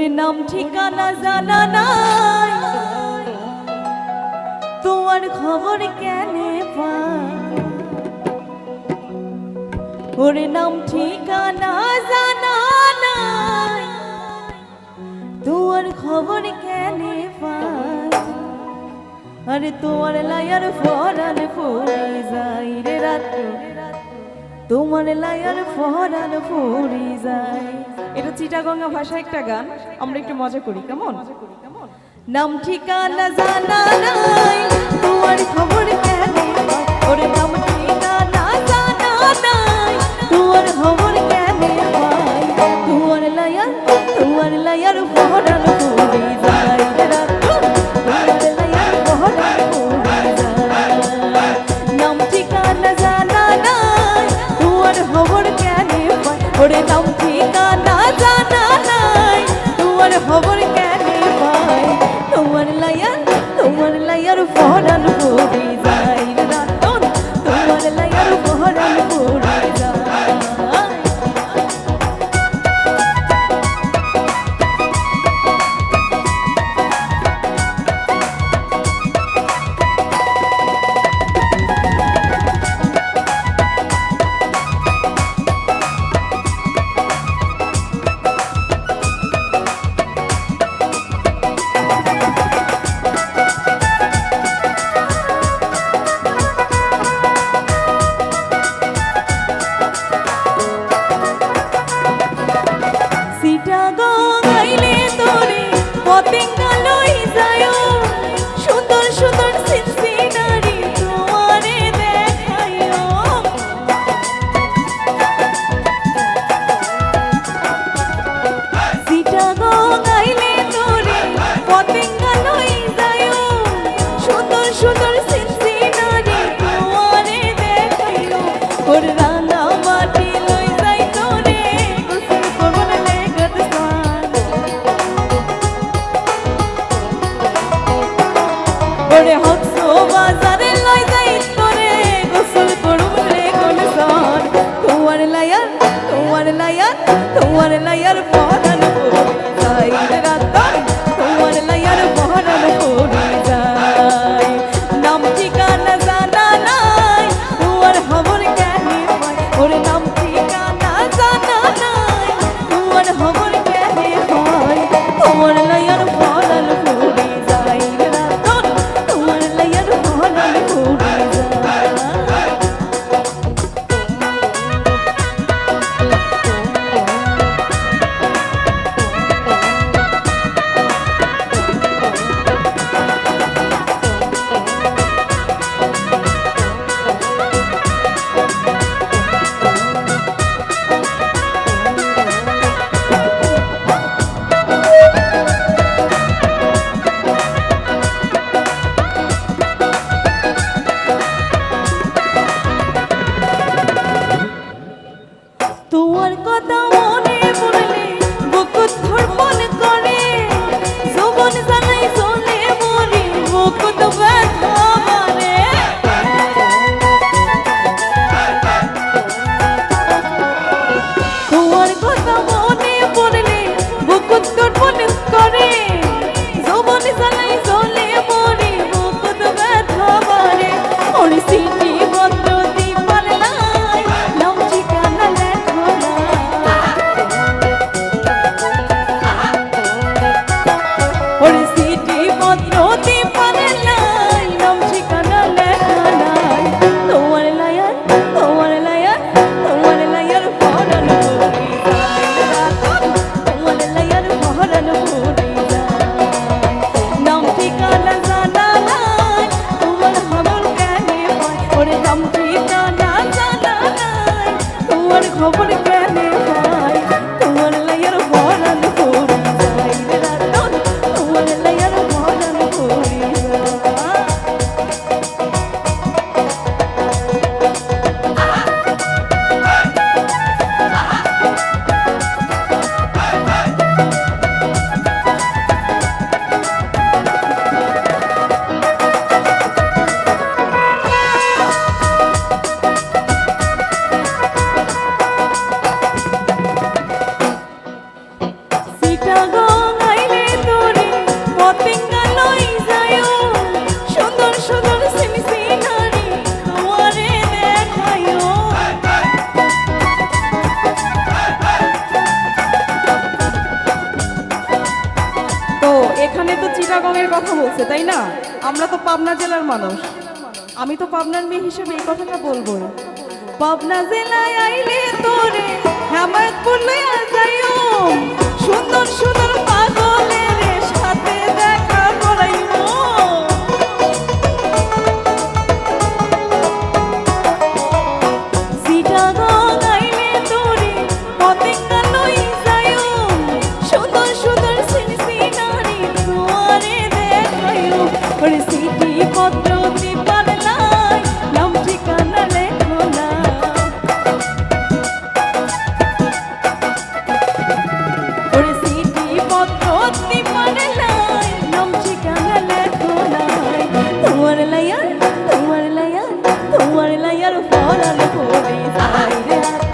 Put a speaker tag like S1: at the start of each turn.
S1: তোর নাম ঠিকানা জানা নাই। তোমার খবর কেন ওর নাম ঠিকানা জানা নাই। তোমার খবর কেন আরে তোমার লাইয়ার ফরান ফুরাই যাই রে রাত্র। তোমার লায়ার ফরান ফুরি যায়। এটা চিটাগঙ্গা ভাষা একটা গান, আমরা একটু মজা করি, কেমন? নাম ঠিকানা জানা নাই, তোমার খবর কেন ওরে বহরমপুর বাজারে লয় কথা
S2: বলছে, তাই না? আমরা তো পাবনা জেলার মানুষ। আমি তো পাবনার মেয়ে হিসেবে এই কথাটা বলব
S1: পাবনা জেলায় আইলে 苦里藏针